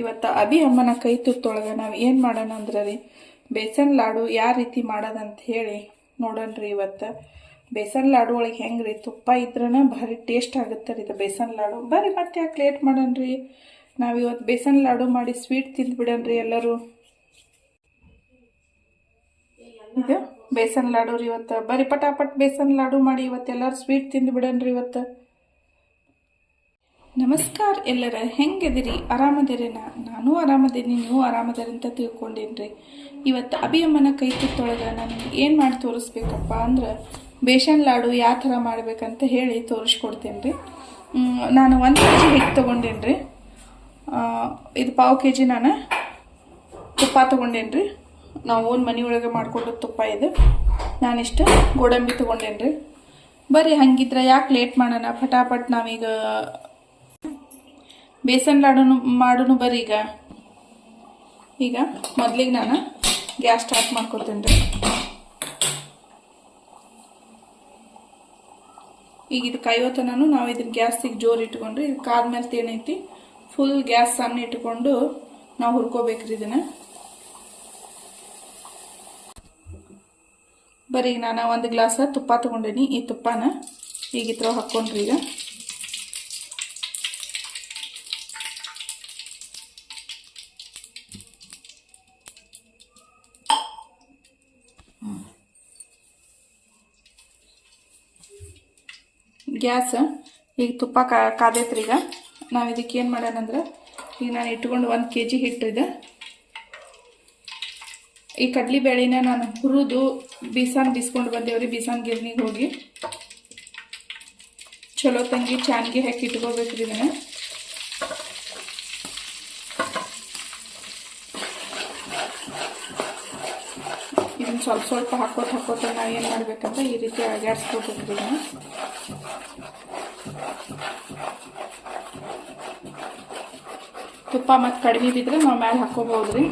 ಇವತ್ತು ಅಭಿ ಅಮ್ಮನ ಕೈ ತುತ್ತೊಳಗೆ ನಾವು ಏನು ಮಾಡೋಣ ಅಂದ್ರೆ ರೀ ಬೇಸನ್ ಲಾಡು ಯಾವ ರೀತಿ ಮಾಡೋದಂತ ಹೇಳಿ ನೋಡೋಣ್ರಿ ಇವತ್ತು. ಬೇಸನ್ ಲಾಡು ಒಳಗೆ ಹೆಂಗೆ ರೀ ತುಪ್ಪ ಇದ್ರನ ಭಾರಿ ಟೇಸ್ಟ್ ಆಗುತ್ತೆ ರೀ ಇದು ಬೇಸನ್ ಲಾಡು. ಬರ್ರಿ ಮತ್ತೆ ಯಾಕೆ ಲೇಟ್ ಮಾಡೋಣ್ರಿ ನಾವು ಇವತ್ತು ಬೇಸನ್ ಲಾಡು ಮಾಡಿ ಸ್ವೀಟ್ ತಿಂದು ರೀ ಎಲ್ಲರೂ. ಇದು ಬೇಸನ್ ಲಾಡು ರೀ ಇವತ್ತು. ಬರೀ ಪಟಾಪಟ್ ಬೇಸನ್ ಲಾಡು ಮಾಡಿ ಇವತ್ತು ಎಲ್ಲರೂ ಸ್ವೀಟ್ ತಿಂದು ಬಿಡೋಣ್ರಿ ಇವತ್ತು. ನಮಸ್ಕಾರ ಎಲ್ಲರ ಹೆಂಗದಿರಿ ಆರಾಮದಿರೇನ? ನಾನು ಆರಾಮದೇನಿ, ನೀವು ಆರಾಮದಿರಿ ಅಂತ ತಿಳ್ಕೊಂಡೇನ್ರಿ. ಇವತ್ತು ಅಭಿಯಮ್ಮನ ಕೈ ತುತ್ತೊಳಗೆ ನಾನು ಏನು ಮಾಡಿ ತೋರಿಸ್ಬೇಕಪ್ಪ ಅಂದ್ರೆ ಬೇಸನ್ ಲಾಡು ಯಾವ ಥರ ಮಾಡ್ಬೇಕಂತ ಹೇಳಿ ತೋರಿಸ್ಕೊಡ್ತೇನೆ ರೀ ನಾನು ಒಂದು ಕೆ ಜಿ ಹಿಟ್ಟು ತೊಗೊಂಡೇನಿ ರೀ ಇದು ಪಾವು ಕೆ ಜಿ ನಾನು ತುಪ್ಪ ತೊಗೊಂಡೇನಿ ರೀ ನಾವು ಓನ್ ಮನೆ ಒಳಗೆ ಮಾಡ್ಕೊಂಡು ತುಪ್ಪ ಇದು. ನಾನಿಷ್ಟು ಗೋಡಂಬಿ ತೊಗೊಂಡೇನಿ ರೀ ಬರ್ರಿ, ಹಂಗಿದ್ರೆ ಯಾಕೆ ಲೇಟ್ ಮಾಡೋಣ? ಫಟಾಫಟ್ ನಾವೀಗ ಬೇಸನ್ ಲಾಡುನು ಮಾಡೋನು ಬರ್ರಿ ಈಗ. ಈಗ ಮೊದಲಿಗೆ ನಾನು ಗ್ಯಾಸ್ ಸ್ಟಾರ್ಟ್ ಮಾಡ್ಕೊಡ್ತೀನಿ ರೀ. ಈಗ ಇದು ಐವತ್ತನೂ ನಾವು ಇದನ್ನ ಗ್ಯಾಸಿಗೆ ಜೋರು ಇಟ್ಕೊಂಡ್ರಿ ಕಾದ ಮೇಲೆ ಏನೈತಿ ಫುಲ್ ಗ್ಯಾಸ್ ಸಣ್ಣ ಇಟ್ಕೊಂಡು ನಾವು ಹುರ್ಕೋಬೇಕ್ರಿ ಇದನ್ನ. ಬರೀ ನಾನು ಒಂದು ಗ್ಲಾಸ್ ತುಪ್ಪ ತಗೊಂಡೀನಿ, ಈ ತುಪ್ಪನ ಈಗ ಇತ್ರ ಹಾಕ್ಕೊಂಡ್ರಿ ಈಗ. ಗ್ಯಾಸ್. ಈಗ ತುಪ್ಪ ಕಾದೈತ್ರಿ ಈಗ. ನಾವು ಇದಕ್ಕೆ ಏನು ಮಾಡೋಣಂದ್ರೆ ಈಗ ನಾನು ಇಟ್ಕೊಂಡು ಒಂದು ಕೆ ಜಿ ಹಿಟ್ಟಿದೆ. ಈ ಕಡ್ಲಿ ಬೇಳೆನ ನಾನು ಹುರಿದು ಬೀಸಾನ್ ಬೀಸ್ಕೊಂಡು ಬಂದೇವ್ರಿ, ಬೀಸಾನ್ ಗಿರ್ನಿಗೆ ಹೋಗಿ. ಚಲೋ ತಂಗಿ ಚಾನ್ಗೆ ಹಾಕಿ ಇಟ್ಕೋಬೇಕ್ರಿ ಇದನ್ನ ಇದನ್ನ ಸ್ವಲ್ಪ ಸ್ವಲ್ಪ ಹಾಕೋತ ಹಾಕೋತ ನಾವು ಏನು ಮಾಡ್ಬೇಕಂದ್ರೆ ಈ ರೀತಿ ಅಗಾಡ್ಸ್ಕೋಬೇಕ್ರಿ ಇದನ್ನ ತುಪ್ಪ ಮತ್ತು ಕಡಿಮೆ ಬಿದ್ದರೆ ನಾವು ಮ್ಯಾಲೆ ಹಾಕೋಬಹುದ್ರಿ.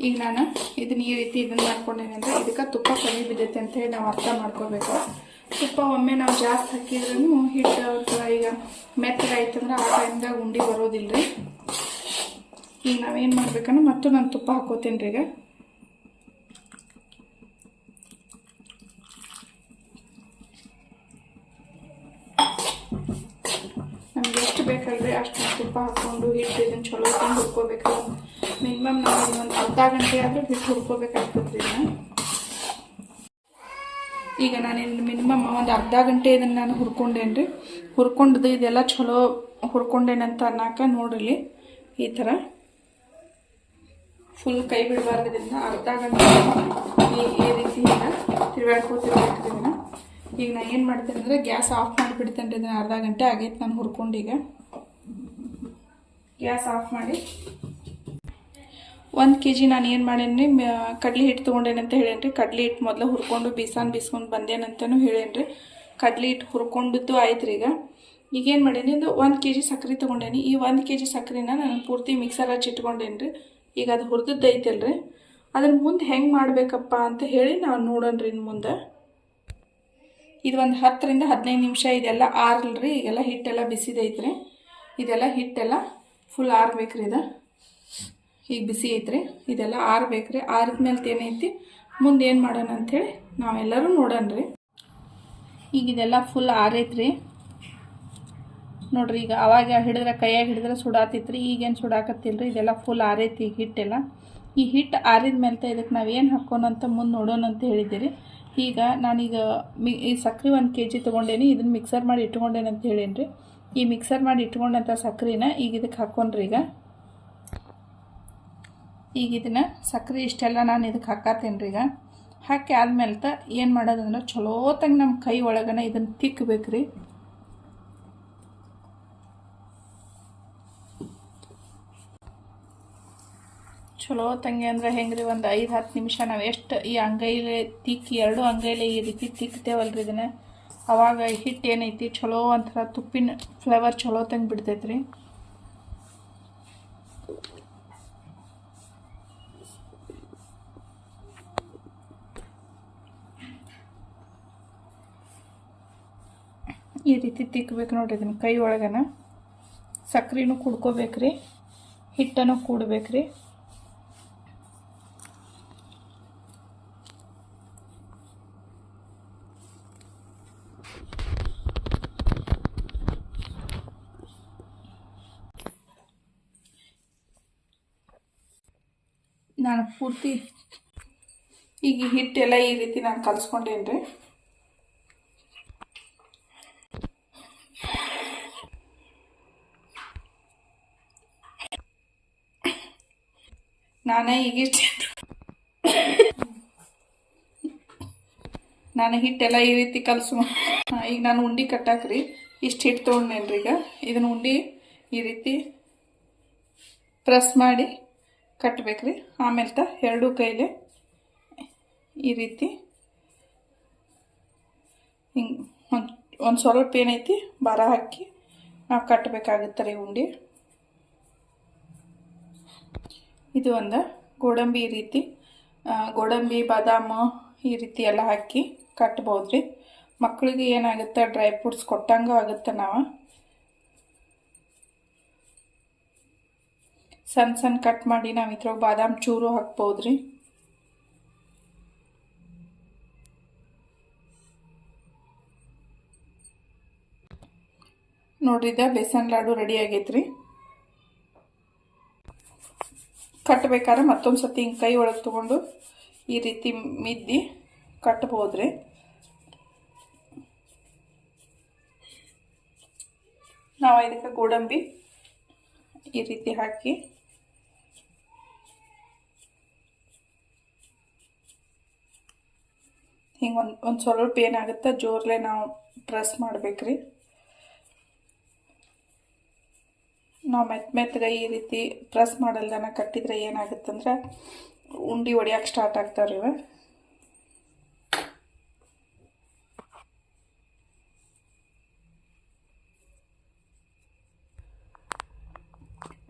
ಈಗ ನಾನು ಇದನ್ನ ಈ ರೀತಿ ಇದನ್ನ ಮಾಡ್ಕೊಂಡೇನೆ ಅಂದರೆ ಇದಕ್ಕೆ ತುಪ್ಪ ಕಮ್ಮಿ ಬಿದ್ದೈತೆ ಅಂತ ಹೇಳಿ ನಾವು ಅರ್ಥ ಮಾಡ್ಕೋಬೇಕು. ತುಪ್ಪ ಒಮ್ಮೆ ನಾವು ಜಾಸ್ತಿ ಹಾಕಿದ್ರೂ ಹಿಟ್ಟು ಅಥವಾ ಈಗ ಮೆತ್ತಗಾಯ್ತಂದ್ರೆ ಆ ಟೈಮ್ದಾಗ ಉಂಡಿ ಬರೋದಿಲ್ಲ ರೀ ಈಗ ನಾವೇನು ಮಾಡ್ಬೇಕಂದ್ರೆ ಮತ್ತು ನಾನು ತುಪ್ಪ ಹಾಕೋತೀನಿ ರೀ ಈಗ. ನಮ್ಗೆ ಎಷ್ಟು ಬೇಕಲ್ರಿ ಅಷ್ಟು ತುಪ್ಪ ಹಾಕ್ಕೊಂಡು ಹಿಟ್ಟು ಇದನ್ನು ಚಲೋ ತಂದು ಹುರ್ಕೋಬೇಕು ಮಿನಿಮಮ್ ನಾವು ಒಂದು ಅರ್ಧ ಗಂಟೆ ಆದರೂ ಬಿಟ್ಟು ಹುರ್ಕೋಬೇಕಾಗ್ತದೆ ಈಗ ನಾನೇನು ಮಿನಿಮಮ್ ಒಂದು ಅರ್ಧ ಗಂಟೆ ಇದನ್ನು ನಾನು ಹುರ್ಕೊಂಡೇನ್ರಿ. ರೀ ಹುರ್ಕೊಂಡದು ಇದೆಲ್ಲ ಚಲೋ ಹುರ್ಕೊಂಡೇನಂತ ಅನ್ನಕ ನೋಡ್ರಿ ಈ ಥರ ಫುಲ್ ಕೈ ಬಿಡಬಾರ್ದು ಇದನ್ನ ಅರ್ಧ ಗಂಟೆ ಈ ಈ ರೀತಿ ಈಗ ತಿರ್ಗಾಡ್ಕೋತಿರ್ಬೇಕು ಇದನ್ನ ಈಗ ನಾನು ಏನು ಮಾಡ್ತೇನೆ ಅಂದರೆ ಗ್ಯಾಸ್ ಆಫ್ ಮಾಡಿಬಿಡ್ತೇನೆ ರೀ ಇದನ್ನು ಅರ್ಧ ಗಂಟೆ ಆಗೈತೆ ನಾನು ಹುರ್ಕೊಂಡು ಈಗ. ಗ್ಯಾಸ್ ಆಫ್ ಮಾಡಿ ಒಂದು ಕೆ ಜಿ ನಾನು ಏನು ಮಾಡೇನಿ ಕಡ್ಲಿ ಹಿಟ್ಟು ತೊಗೊಂಡೇನಂತ ಅಂತ ಹೇಳೇನಿ ರೀ ಕಡ್ಲಿ ಹಿಟ್ಟು ಮೊದಲು ಹುರ್ಕೊಂಡು ಬೀಸಾನ್ ಬೀಸ್ಕೊಂಡು ಬಂದೇನಂತನೂ ಹೇಳೇನಿ ರೀ ಕಡ್ಲಿ ಹಿಟ್ಟು ಹುರ್ಕೊಂಡಿದ್ದು ಆಯ್ತು ರೀ ಈಗ. ಈಗ ಏನು ಮಾಡೇನಿ ಇದು ಒಂದು ಕೆ ಜಿ ಸಕ್ಕರೆ ತೊಗೊಂಡೇನಿ. ಈ ಒಂದು ಕೆ ಜಿ ಸಕ್ಕರೆನ ನಾನು ಪೂರ್ತಿ ಮಿಕ್ಸರ್ ಹಚ್ಚಿ ಇಟ್ಕೊಂಡೇನಿ ರೀ ಈಗ ಅದು ಹುರಿದದ್ದು ಐತಲ್ರಿ. ರೀ ಅದನ್ನು ಮುಂದೆ ಹೆಂಗೆ ಮಾಡಬೇಕಪ್ಪ ಅಂತ ಹೇಳಿ ನಾವು ನೋಡೋಣ ರೀ ಇನ್ನು ಮುಂದೆ. ಇದು ಒಂದು ಹತ್ತರಿಂದ ಹದಿನೈದು ನಿಮಿಷ ಇದೆಲ್ಲ ಆರ್ಲ್ರಿ. ಈಗೆಲ್ಲ ಹಿಟ್ಟೆಲ್ಲ ಬಿಸಿದೈತ್ರಿ. ಇದೆಲ್ಲ ಹಿಟ್ಟೆಲ್ಲ ಫುಲ್ ಆರ್ಬೇಕ್ರಿ ಇದು. ಈಗ ಬಿಸಿ ಐತ್ರಿ. ಇದೆಲ್ಲ ಆರ್ಬೇಕ್ರಿ. ಆರಿದ್ಮೇಲೆ ಏನೈತಿ ಮುಂದೆ ಏನು ಮಾಡೋಣ ಅಂಥೇಳಿ ನಾವೆಲ್ಲರೂ ನೋಡೋಣ ರೀ ಈಗ ಇದೆಲ್ಲ ಫುಲ್ ಆರೈತ್ರಿ. ನೋಡ್ರಿ, ಈಗ ಅವಾಗ ಹಿಡಿದ್ರೆ, ಕೈಯಾಗ ಹಿಡಿದ್ರೆ ಸುಡಾತಿತ್ರಿ. ಈಗೇನು ಸುಡಾಕತ್ತಿಲ್ರಿ. ಇದೆಲ್ಲ ಫುಲ್ ಆರೈತಿ ಈಗ ಹಿಟ್ಟೆಲ್ಲ ಈ ಹಿಟ್ಟು ಆರಿದ ಮೇಲೆ ಇದಕ್ಕೆ ನಾವು ಏನು ಹಾಕೋಣ ಅಂತ ಮುಂದೆ ನೋಡೋಣ ಅಂತ ಹೇಳಿದ್ದೀರಿ. ಈಗ ನಾನೀಗ ಮಿ, ಈ ಸಕ್ಕರೆ ಒಂದು ಕೆ ಜಿ ತೊಗೊಂಡೇನಿ. ಇದನ್ನು ಮಿಕ್ಸರ್ ಮಾಡಿ ಇಟ್ಕೊಂಡೇನಂತ ಅಂತ ರೀ ಈ ಮಿಕ್ಸರ್ ಮಾಡಿ ಇಟ್ಕೊಂಡಂಥ ಸಕ್ಕರೆನ ಈಗ ಇದಕ್ಕೆ ಹಾಕೊಂಡ್ರಿ ಈಗ. ಈಗ ಇದನ್ನು ಸಕ್ಕರೆ ಇಷ್ಟೆಲ್ಲ ನಾನು ಇದಕ್ಕೆ ಹಾಕಾತೇನೆ ರೀ ಈಗ. ಹಾಕಿ ಆದ್ಮೇಲೆ ತ ಏನು ಮಾಡೋದಂದ್ರೆ ಚಲೋತಂಗೆ ನಮ್ಮ ಕೈ ಒಳಗನೆ ಇದನ್ನು ತಿಕ್ಕಬೇಕು ರೀ ಚಲೋ ತಂಗಿ ಅಂದ್ರೆ ಹೆಂಗ್ರಿ ಒಂದು ಐದು ಹತ್ತು ನಿಮಿಷ ನಾವು ಎಷ್ಟು ಈ ಅಂಗೈಲೆ ತಿಕ್ಕಿ ಎರಡು ಅಂಗೈಲೆ ಈ ರೀತಿ ತಿಕ್ತೇವಲ್ರಿ ಇದನ್ನ. ಅವಾಗ ಹಿಟ್ಟು ಏನೈತಿ? ಚಲೋ ಒಂಥರ ತುಪ್ಪಿನ ಫ್ಲೇವರ್ ಚಲೋ ತಂಗೆ ಬಿಡ್ತೈತ್ರಿ. ಈ ರೀತಿ ತಿಕ್ಕಬೇಕು ನೋಡ್ರಿ ಇದನ್ನು ಕೈ ಒಳಗನ. ಸಕ್ಕರೆನೂ ಕುಡ್ಕೋಬೇಕ್ರಿ ಹಿಟ್ಟನ್ನು ಕೂಡ್ಬೇಕ್ರಿ. ನಾನು ಪೂರ್ತಿ ಈಗ ಹಿಟ್ಟೆಲ್ಲ ಈ ರೀತಿ ನಾನು ಕಲ್ಸ್ಕೊಂಡೇನ್ರಿ. ನಾನೇ ಈಗ ನಾನು ಹಿಟ್ಟೆಲ್ಲ ಈ ರೀತಿ ಕಲಸು. ಈಗ ನಾನು ಉಂಡೆ ಕಟ್ಟಾಕ್ರಿ. ಇಷ್ಟು ಹಿಟ್ಟು ತೊಗೊಂಡೇನ್ರಿ ಈಗ. ಇದನ್ನು ಉಂಡೆ ಈ ರೀತಿ ಪ್ರೆಸ್ ಮಾಡಿ ಕಟ್ಬೇಕ್ರಿ. ಆಮೇಲೆ ತ ಎರಡೂ ಕೈಲಿ ಈ ರೀತಿ ಹಿಂಗೆ ಒಂದು ಒಂದು ಸ್ವಲ್ಪ ಏನೈತಿ ಬರ ಹಾಕಿ ನಾವು ಕಟ್ಟಬೇಕಾಗುತ್ತೆ ರೀ ಉಂಡೆ. ಇದು ಒಂದು ಗೋಡಂಬಿ ರೀತಿ. ಗೋಡಂಬಿ, ಬಾದಾಮು ಈ ರೀತಿ ಎಲ್ಲ ಹಾಕಿ ಕಟ್ಬೋದು ರೀ ಮಕ್ಕಳಿಗೆ ಏನಾಗುತ್ತೆ ಡ್ರೈ ಫ್ರೂಟ್ಸ್ ಕೊಟ್ಟಂಗೂ ಆಗುತ್ತೆ ನಾವು. ಸಣ್ಣ ಸಣ್ಣ ಕಟ್ ಮಾಡಿ ನಾವು ಇದ್ರೊಳಗೆ ಬಾದಾಮ್ ಚೂರು ಹಾಕ್ಬೋದು ರೀ ನೋಡ್ರಿದ ಬೇಸನ್ ಲಾಡು ರೆಡಿ ಆಗೈತ್ರಿ. ಕಟ್ಟಬೇಕಾದ್ರೆ ಮತ್ತೊಂದು ಸತಿ ಹಿಂಗೆ ಕೈ ಒಳಗೆ ತೊಗೊಂಡು ಈ ರೀತಿ ಮಿದ್ದಿ ಕಟ್ಬೋದ್ರಿ. ನಾವು ಇದಕ್ಕೆ ಗೋಡಂಬಿ ಈ ರೀತಿ ಹಾಕಿ ಹಿಂಗೆ ಒಂದು ಒಂದು ಸ್ವಲ್ಪ ಏನಾಗುತ್ತೆ ಜೋರ್ಲೆ ನಾವು ಪ್ರೆಸ್ ಮಾಡ್ಬೇಕ್ರಿ. ನಾವು ಮೆತ್ತ ಮೆತ್ತಗೆ ಈ ರೀತಿ ಪ್ರೆಸ್ ಮಾಡಲ್ದನ ಕಟ್ಟಿದ್ರೆ ಏನಾಗುತ್ತಂದ್ರೆ ಉಂಡೆ ಹೊಡಿಯೋಕೆ ಸ್ಟಾರ್ಟ್ ಆಗ್ತಾವ್ರಿ ಇವ.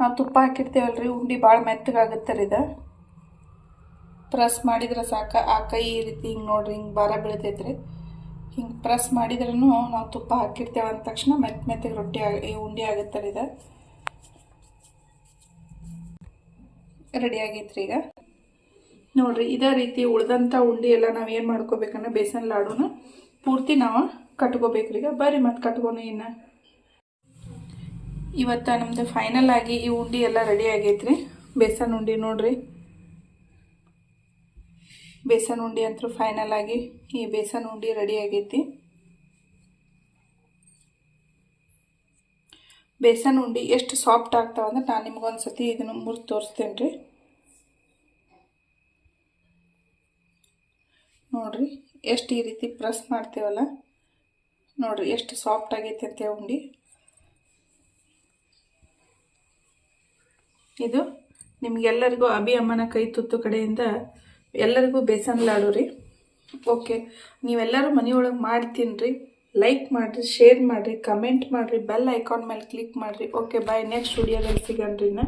ನಾವು ತುಪ್ಪ ಹಾಕಿರ್ತೇವಲ್ರಿ, ಉಂಡೆ ಭಾಳ ಮೆತ್ತಗಾಗುತ್ತೆ ರೀ ಇದು. ಪ್ರೆಸ್ ಮಾಡಿದ್ರೆ ಸಾಕ, ಆ ಕೈ ಈ ರೀತಿ ಹಿಂಗೆ ನೋಡ್ರಿ, ಹಿಂಗೆ ಭಾರ ಬೀಳ್ತೈತ್ರಿ. ಹಿಂಗೆ ಪ್ರೆಸ್ ಮಾಡಿದ್ರೂ ನಾವು ತುಪ್ಪ ಹಾಕಿರ್ತೇವೆ ಅಂದ ತಕ್ಷಣ ಮೆತ್ತ ಮೆತ್ತಗೆ ರೊಟ್ಟಿ ಉಂಡೆ ಆಗುತ್ತೆ ಇದು. ರೆಡಿ ಆಗೈತ್ರಿ ಈಗ. ನೋಡ್ರಿ, ಇದೇ ರೀತಿ ಉಳ್ದಂಥ ಉಂಡಿ ಎಲ್ಲ ನಾವು ಏನು ಮಾಡ್ಕೋಬೇಕಂದ್ರೆ ಬೇಸನ್ ಲಾಡುನ ಪೂರ್ತಿ ನಾವು ಕಟ್ಕೋಬೇಕ್ರಿ. ಈಗ ಬರ್ರಿ ಮತ್ತೆ ಕಟ್ಕೊನು ಇನ್ನು. ಇವತ್ತು ನಮ್ದು ಫೈನಲ್ ಆಗಿ ಈ ಉಂಡಿ ಎಲ್ಲ ರೆಡಿ ಆಗೈತ್ರಿ. ಬೇಸನ್ ಉಂಡಿ ನೋಡ್ರಿ. ಬೇಸನ್ ಉಂಡಿ ಅಂತೂ ಫೈನಲ್ ಆಗಿ ಈ ಬೇಸನ್ ಉಂಡಿ ರೆಡಿ ಆಗೈತಿ. ಬೇಸನ್ ಉಂಡೆ ಎಷ್ಟು ಸಾಫ್ಟ್ ಆಗ್ತಾವ ಅಂದ್ರೆ ನಾನು ನಿಮ್ಗೊಂದು ಸತಿ ಇದನ್ನು ಮುರಿದು ತೋರಿಸ್ತೇನೆ ರೀ ನೋಡ್ರಿ, ಎಷ್ಟು ಈ ರೀತಿ ಪ್ರೆಸ್ ಮಾಡ್ತೇವಲ್ಲ? ನೋಡ್ರಿ, ಎಷ್ಟು ಸಾಫ್ಟ್ ಆಗೈತೆ ಅಂತ ಉಂಡೆ. ಇದು ನಿಮ್ಗೆಲ್ಲರಿಗೂ ಅಭಿ ಅಮ್ಮನ ಕೈ ತುತ್ತು ಕಡೆಯಿಂದ ಎಲ್ಲರಿಗೂ ಬೇಸನ್ ಲಾಡು ರೀ. ಓಕೆ, ನೀವೆಲ್ಲರೂ ಮನೆಯೊಳಗೆ ಮಾಡ್ತೀನಿ ರೀ ಲೈಕ್ ಮಾಡಿರಿ ಶೇರ್ ಮಾಡಿರಿ ಕಮೆಂಟ್ ಮಾಡಿರಿ ಬೆಲ್ ಐಕಾನ್ ಮೇಲೆ ಕ್ಲಿಕ್ ಮಾಡಿರಿ. ಓಕೆ ಬಾಯ್ ನೆಕ್ಸ್ಟ್ ವಿಡಿಯೋದಲ್ಲಿ ಸಿಗಣ್ರಿ ನಾ